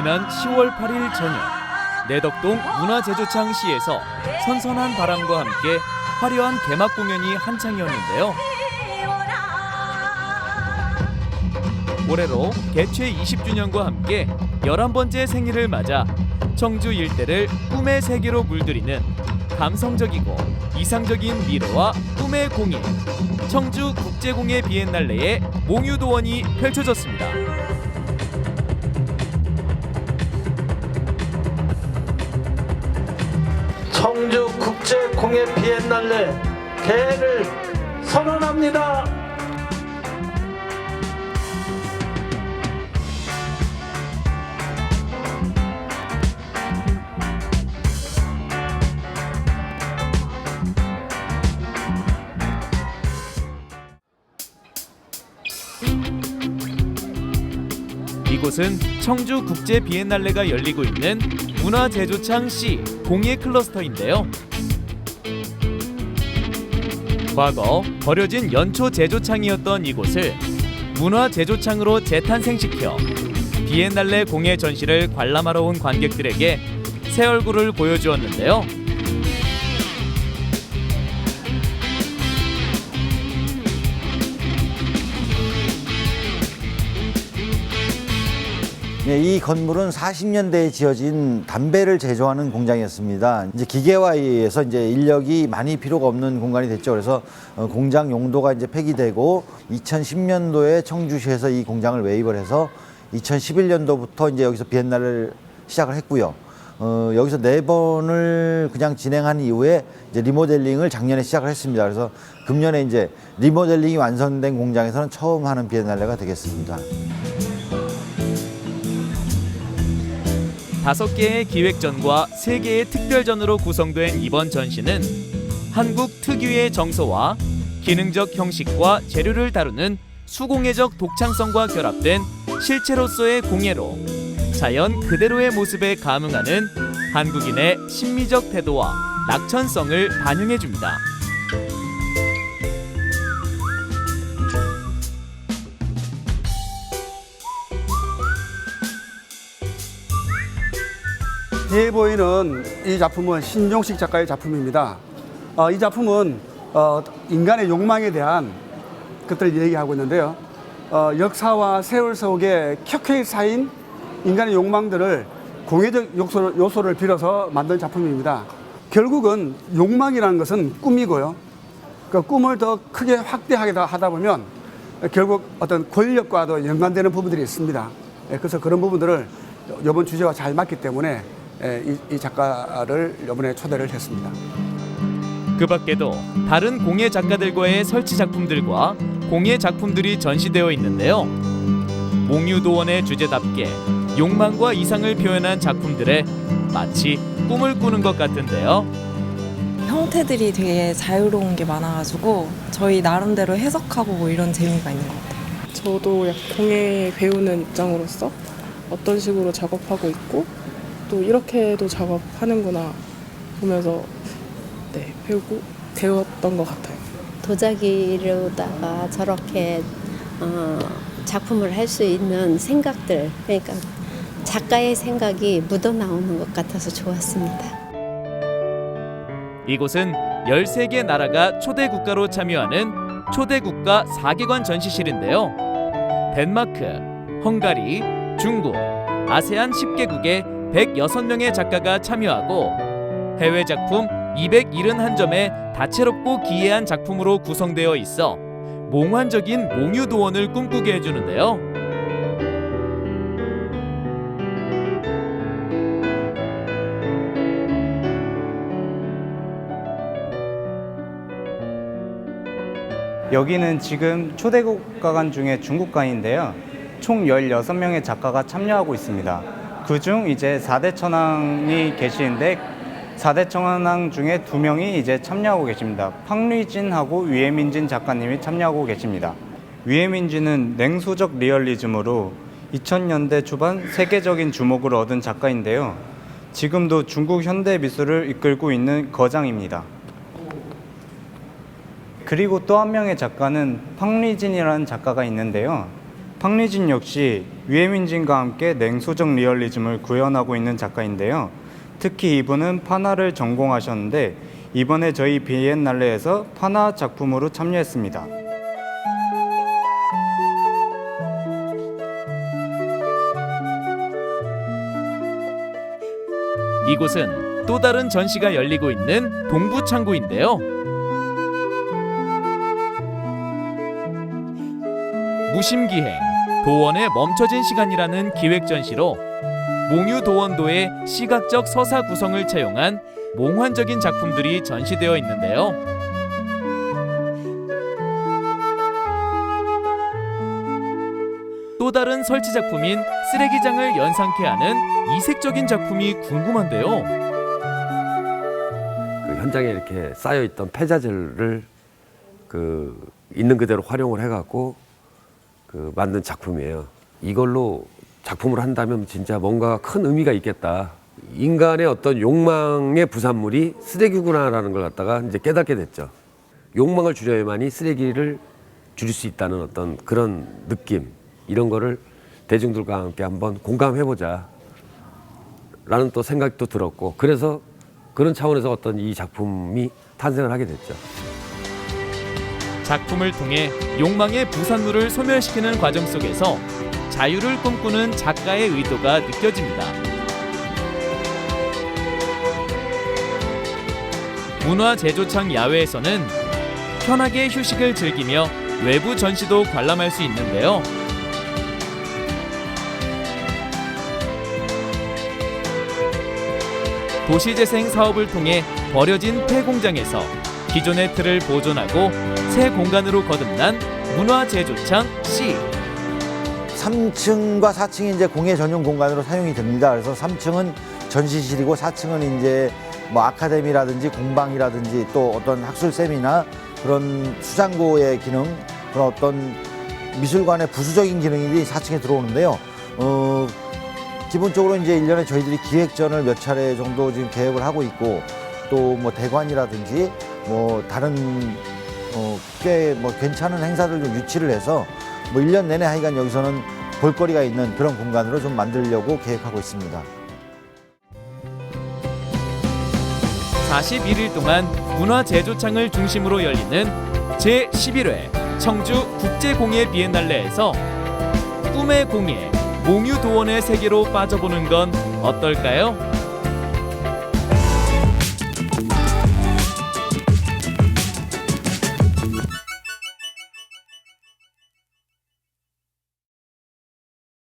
지난 10월 8일 저녁 내덕동 문화제조창 시에서 선선한 바람과 함께 화려한 개막 공연이 한창이었는데요. 올해로 개최 20주년과 함께 11번째 생일을 맞아 청주 일대를 꿈의 세계로 물들이는 감성적이고 이상적인 미래와 꿈의 공예 청주 국제공예 비엔날레의 몽유도원이 펼쳐졌습니다. 청주 국제 공예 비엔날레 개를 선언합니다. 이곳은 청주 국제 비엔날레가 열리고 있는 문화제조창 C 공예 클러스터인데요. 과거 버려진 연초 제조창이었던 이곳을 문화제조창으로 재탄생시켜 비엔날레 공예 전시를 관람하러 온 관객들에게 새 얼굴을 보여주었는데요. 네, 이 건물은 40년대에 지어진 담배를 제조하는 공장이었습니다. 이제 기계화에 의해서 이제 인력이 많이 필요가 없는 공간이 됐죠. 그래서 어, 공장 용도가 이제 폐기되고 2010년도에 청주시에서 이 공장을 매입을 해서 2011년도부터 이제 여기서 비엔날레를 시작을 했고요. 어, 여기서 네 번을 그냥 진행한 이후에 이제 리모델링을 작년에 시작을 했습니다. 그래서 금년에 이제 리모델링이 완성된 공장에서는 처음 하는 비엔날레가 되겠습니다. 다섯 개의 기획전과 세 개의 특별전으로 구성된 이번 전시는 한국 특유의 정서와 기능적 형식과 재료를 다루는 수공예적 독창성과 결합된 실체로서의 공예로 자연 그대로의 모습에 감흥하는 한국인의 심미적 태도와 낙천성을 반영해 줍니다. 뒤에 보이는 이 작품은 신종식 작가의 작품입니다. 어, 이 작품은 어, 인간의 욕망에 대한 것들을 얘기하고 있는데요. 어, 역사와 세월 속에 켜켜이 쌓인 인간의 욕망들을 공예적 요소를, 요소를 빌어서 만든 작품입니다. 결국은 욕망이라는 것은 꿈이고요. 그 꿈을 더 크게 확대하게 하다 보면 결국 어떤 권력과도 연관되는 부분들이 있습니다. 예, 그래서 그런 부분들을 이번 주제와 잘 맞기 때문에 예, 이, 이 작가를 이번에 초대를 했습니다. 그 밖에도 다른 공예 작가들과의 설치 작품들과 공예 작품들이 전시되어 있는데요. 몽유도원의 주제답게 욕망과 이상을 표현한 작품들에 마치 꿈을 꾸는 것 같은데요. 형태들이 되게 자유로운 게 많아가지고 저희 나름대로 해석하고 뭐 이런 재미가 있는 것 같아요. 저도 공예 배우는 입장으로서 어떤 식으로 작업하고 있고 또 이렇게도 작업하는구나 보면서 네 배우고 배웠던 것 같아요. 도자기로다가 저렇게 어, 작품을 할 수 있는 생각들 그러니까 작가의 생각이 묻어 나오는 것 같아서 좋았습니다. 이곳은 13개 나라가 초대 국가로 참여하는 초대 국가 4개관 전시실인데요. 덴마크, 헝가리, 중국, 아세안 10개국의 106명의 작가가 참여하고 해외 작품 271점의 다채롭고 기이한 작품으로 구성되어 있어 몽환적인 몽유도원을 꿈꾸게 해주는데요. 여기는 지금 초대국가관 중에 중국관인데요. 총 16명의 작가가 참여하고 있습니다. 그중 이제 4대 천왕이 계시는데 4대 천왕 중에 두 명이 이제 참여하고 계십니다. 팡리진하고 위에민진 작가님이 참여하고 계십니다. 위에민진은 냉수적 리얼리즘으로 2000년대 초반 세계적인 주목을 얻은 작가인데요. 지금도 중국 현대 미술을 이끌고 있는 거장입니다. 그리고 또 한 명의 작가는 팡리진이라는 작가가 있는데요. 팡리진 역시 유해민진과 함께 냉소적 리얼리즘을 구현하고 있는 작가인데요. 특히 이분은 파나를 전공하셨는데 이번에 저희 비엔날레에서 파나 작품으로 참여했습니다. 이곳은 또 다른 전시가 열리고 있는 동부 창구인데요. 무심기행 도원의 멈춰진 시간이라는 기획 전시로 몽유 도원도의 시각적 서사 구성을 채용한 몽환적인 작품들이 전시되어 있는데요. 또 다른 설치 작품인 쓰레기장을 연상케 하는 이색적인 작품이 궁금한데요. 그 현장에 이렇게 쌓여 있던 폐자재를 그 있는 그대로 활용을 해갖고 그 만든 작품이에요. 이걸로 작품을 한다면 진짜 뭔가 큰 의미가 있겠다. 인간의 어떤 욕망의 부산물이 쓰레기구나라는 걸 갖다가 이제 깨닫게 됐죠. 욕망을 줄여야만이 쓰레기를 줄일 수 있다는 어떤 그런 느낌 이런 거를 대중들과 함께 한번 공감해보자 라는 또 생각도 들었고 그래서 그런 차원에서 어떤 이 작품이 탄생을 하게 됐죠. 작품을 통해 욕망의 부산물을 소멸시키는 과정 속에서 자유를 꿈꾸는 작가의 의도가 느껴집니다. 문화 제조창 야외에서는 편하게 휴식을 즐기며 외부 전시도 관람할 수 있는데요. 도시재생 사업을 통해 버려진 폐 공장에서 기존의 틀을 보존하고 새 공간으로 거듭난 문화제조창 C. 3층과 4층이 이제 공예 전용 공간으로 사용이 됩니다. 그래서 3층은 전시실이고 4층은 이제 뭐 아카데미라든지 공방이라든지 또 어떤 학술 세미나 그런 수장고의 기능 그런 어떤 미술관의 부수적인 기능이 4층에 들어오는데요. 어, 기본적으로 이제 일년에 저희들이 기획전을 몇 차례 정도 지금 계획을 하고 있고 또 뭐 대관이라든지 뭐 다른 어, 꽤뭐 괜찮은 행사들 좀 유치를 해서 뭐 1년 내내 하여간 여기서는 볼거리가 있는 그런 공간으로 좀 만들려고 계획하고 있습니다. 41일 동안 문화 제조창을 중심으로 열리는 제11회 청주 국제공예 비엔날레에서 꿈의 공예 몽유도원의 세계로 빠져보는 건 어떨까요?